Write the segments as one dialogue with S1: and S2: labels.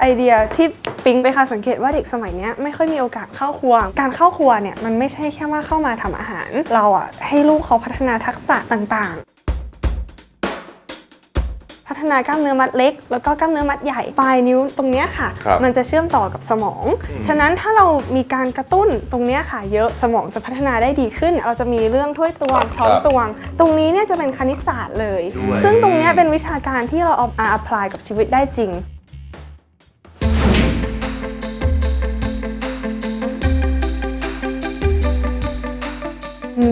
S1: ไอเดียที่ปิ๊งไปค่ะสังเกตว่าเด็กสมัยเนี้ยไม่ค่อยมีโอกาสเข้าครัว การเข้าครัวเนี่ยมันไม่ใช่แค่ว่าเข้ามาทำอาหาร เราอะให้ลูกเขาพัฒนาทักษะต่างๆ พัฒนากล้ามเนื้อมัดเล็ก แล้วก็กล้ามเนื้อมัดใหญ่ปลายนิ้วตรงเนี้ยค่ะ
S2: ครับ
S1: มันจะเชื่อมต่อกับสมอง ฉะนั้นถ้าเรามีการกระตุ้นตรงเนี้ยค่ะ เยอะสมองจะพัฒนาได้ดีขึ้น เราจะมีเรื่องถ้วยตวงช้อน
S2: ครับ
S1: ตวง ตรงนี้เนี่ยจะเป็นคณิตศาสตร์เลย
S2: ด้วย
S1: ซึ่งตรงเนี้ยเป็นวิชาการที่เราเอามา apply กับชีวิตได้จริง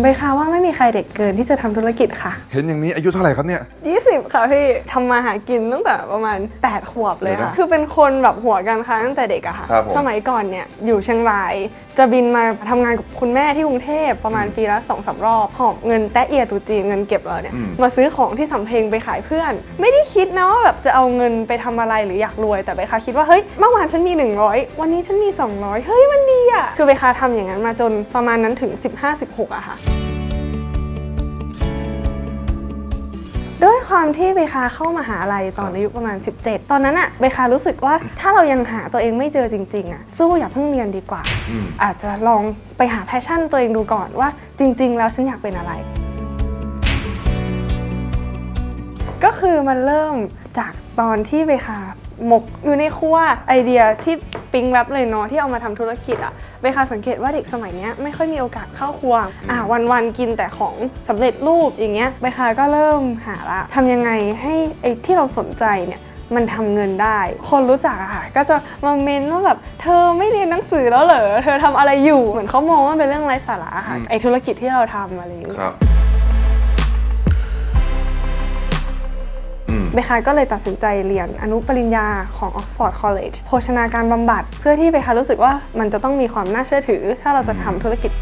S1: ไหมคะว่าไม่มีใครเด็กเกินที่จะทำธุรกิจค่ะ
S2: เห็นอย่างนี้อายุเท่าไหร่ครับเนี่ย
S1: 20 ค่ะพี่ทำมาหากินตั้งแต่ประมาณ 8 ขวบเลย
S2: เดี๋ยว
S1: ค่ะ
S2: นะ
S1: คือเป็นคนแบบหัวการค้าตั้งแต่เด็กอะค่ะ
S2: ครับผม
S1: สมัยก่อนเนี่ยอยู่เชียงราย จะบินมาทำงานกับคุณแม่ที่กรุงเทพประมาณปีละสองสารอบหอบเงินแตะเอียตุจีเงินเก็บเราเนี่ย
S2: อืม
S1: มาซื้อของที่สำเพ็งไปขายเพื่อน ไม่ได้คิดนะว่าแบบจะเอาเงินไปทำอะไรหรืออยากรวย แต่ไปคาคิดว่าเฮ้ยเมื่อวานฉันมี 100 วันนี้ฉันมี 200 เฮ้ยมันดีอะคือไปคาทำอย่างนั้นมาจนประมาณนั้นถึง 15-16อะค่ะ ความที่เบคาเข้ามาหาลัยตอนอายุประมาณ 17 ตอนนั้นอะเบคารู้สึกว่าถ้าเรายังหาตัวเองไม่เจอจริงๆอะสู้อย่าเพิ่งเรียนดีกว่า
S2: อืม
S1: อาจจะลองไปหาแพชชั่นตัวเองดูก่อนว่าจริง ๆ แล้วฉันอยากเป็นอะไร ก็คือมันเริ่มจากตอนที่เบคา หมกอยู่ในครัวไอเดียที่ปิ๊งแวบเลยเนาะที่เอามาทำธุรกิจอะเบคาสังเกตว่าเด็กสมัยเนี้ยไม่ค่อยมีโอกาสเข้าครัวอ่าวันๆกินแต่ของสำเร็จรูปอย่างเงี้ยเบคาก็เริ่มหาละทำยังไงให้ไอที่เราสนใจเนี่ยมันทำเงินได้ คนรู้จักอะค่ะ ก็จะมาเมนว่าแบบเธอไม่เรียนหนังสือแล้วเหรอ เธอทำอะไรอยู่ เหมือนเขามองว่าเป็นเรื่องไร้สาระอะค่ะ
S2: อืม
S1: ไอธุรกิจที่เราทำอะไรอย่างเงี้ย เบคาก็เลยตัดสินใจเรียนอนุปริญญาของ Oxford College โภชนาการบำบัด เพื่อที่เบคารู้สึกว่ามันจะต้องมีความน่าเชื่อถือ ถ้าเราจะทำธุรกิจ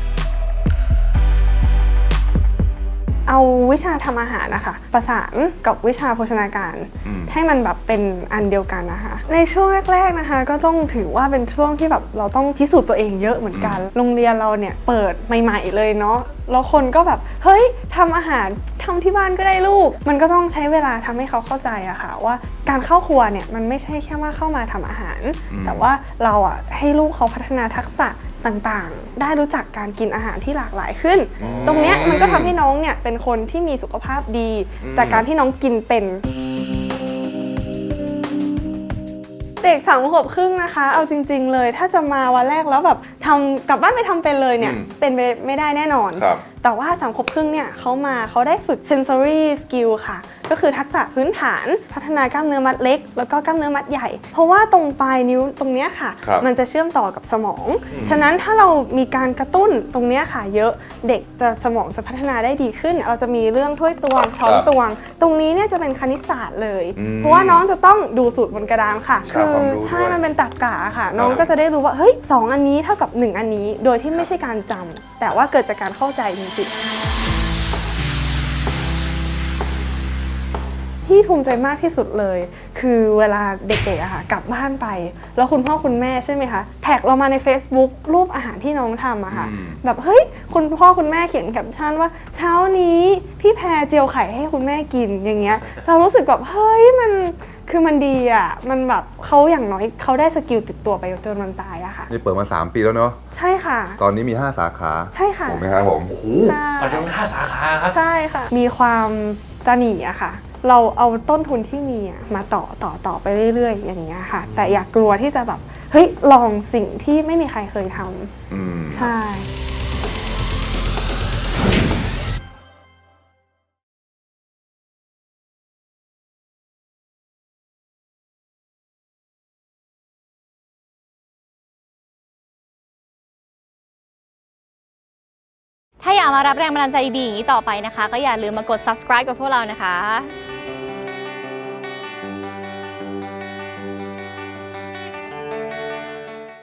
S1: เอาวิชาทำอาหารนะคะประสานกับวิชาโภชนาการ
S2: อืม
S1: ให้มันแบบเป็นอันเดียวกันนะคะ ในช่วงแรก ๆนะคะ ก็ต้องถือว่าเป็นช่วงที่แบบเราต้องพิสูจน์ตัวเองเยอะเหมือนกัน โรงเรียนเราเนี่ยเปิดใหม่ ๆ เลยเนาะ แล้วคนก็แบบ เฮ้ยทำอาหารทำที่บ้านก็ได้ลูก มันก็ต้องใช้เวลาทำให้เขาเข้าใจอะค่ะ ว่าการเข้าครัวเนี่ยมันไม่ใช่แค่ว่าเข้ามาทำอาหาร
S2: อืม
S1: แต่ว่าเราอะให้ลูกเขาพัฒนาทักษะต่างๆ ได้รู้จักการกินอาหารที่หลากหลายขึ้น
S2: อืม
S1: ตรงเนี้ยมันก็ทำให้น้องเนี่ยเป็นคนที่มีสุขภาพดี
S2: อืม
S1: จากการที่น้องกินเป็น เด็กสามขวบครึ่งนะคะ เอาจริง ๆ เลย ถ้าจะมาวันแรกแล้วแบบทำกลับบ้านไปทำเป็นเลยเนี่ย
S2: อืม
S1: เป็นไปไม่ได้แน่นอน
S2: ครับ
S1: แต่ว่าสามขวบครึ่งเนี่ยเขามาเขาได้ฝึก sensory skill ค่ะ ก็คือทักษะพื้นฐาน พัฒนากล้ามเนื้อมัดเล็ก แล้วก็กล้ามเนื้อมัดใหญ่ เพราะว่าตรงปลายนิ้วตรงเนี้ยค่ะ
S2: ครับ
S1: มันจะเชื่อมต่อกับสมอง
S2: อืม
S1: ฉะนั้นถ้าเรามีการกระตุ้นตรงเนี้ยค่ะ เยอะเด็กจะสมองจะพัฒนาได้ดีขึ้น เราจะมีเรื่องถ้วยตวงช้อน
S2: ครับ
S1: ตวง ตรงนี้เนี่ยจะเป็นคณิตศาสตร์เลย
S2: อืม
S1: เพราะว่าน้องจะต้องดูสูตรบนกระดานค่ะ
S2: ครับความรู้
S1: ใช่
S2: ด้วย
S1: มันเป็นตรรกะค่ะ น้อง
S2: ครับ
S1: ก็จะได้รู้ว่าเฮ้ยสองอันนี้เท่ากับหนึ่งอันนี้ โดยที่ไม่ใช่การจำแต่ว่าเกิดจากการเข้าใจจริงๆ ที่ภูมิใจมากที่สุดเลย คือเวลาเด็กๆอะค่ะกลับบ้านไป แล้วคุณพ่อคุณแม่ใช่ไหมคะแท็กเรามาใน Facebook รูปอาหารที่น้องทำอะค่ะ
S2: อืม
S1: แบบเฮ้ยคุณพ่อคุณแม่เขียนแคปชั่นว่า เช้านี้พี่แพรเจียวไข่ให้คุณแม่กินอย่างเงี้ย เรารู้สึกแบบเฮ้ยมันคือมันดีอะมันแบบเขาอย่างน้อยเขาได้สกิลติดตัวไปจนมันตายอะค่ะ
S2: นี่เปิดมา 3 ปีแล้วเนาะ
S1: ใช่ค่ะ
S2: ตอนนี้มี 5 สาขา
S1: ใช่ค่ะ
S2: ถูกไหมครับผม โอ้โห
S1: ใช่
S3: ปัจจุบันห้าสาขาครับ
S1: ใช่ค่ะ มีความตระหนี่อะค่ะ เราเอาต้นทุนที่มีอะมาต่อต่อต่อไปเรื่อย ๆ อย่างเงี้ยค่ะ แต่อย่ากกลัวที่จะแบบเฮ้ยลองสิ่งที่ไม่มีใครเคยท
S2: อืมำ
S1: ใช่
S4: ถ้าอยากมารับแรงบันดาลใจดีๆอย่างนี้ต่อไปนะคะ ก็อย่าลืมมากด subscribe กับพวกเรานะคะ